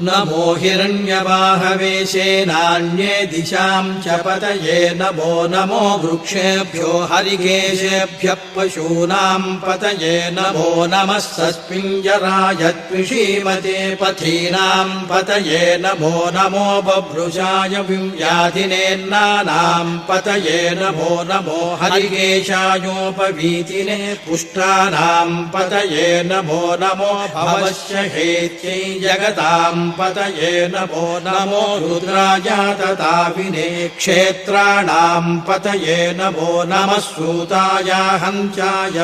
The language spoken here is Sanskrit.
नमो हिरण्यवाहवेशेनान्ये दिशाम् च पतये नमो नमो वृक्षेभ्यो हरिकेशेभ्यः पशूनाम् पतये नमो नमः सस्मिञ्जराय त्विषीमते पथीनाम् पतये नमो नमो बभ्रुषाय व्याधिनेन्नानाम् पतये नमो नमो हरिकेशायोपवीतिने पुष्टानाम् पतये नमो नमो भवस्य हेत्यै जगताम् पतये नमो नमो रुद्राय तताविने क्षेत्राणाम् पतये नमो नमः सूताय हञ्चाय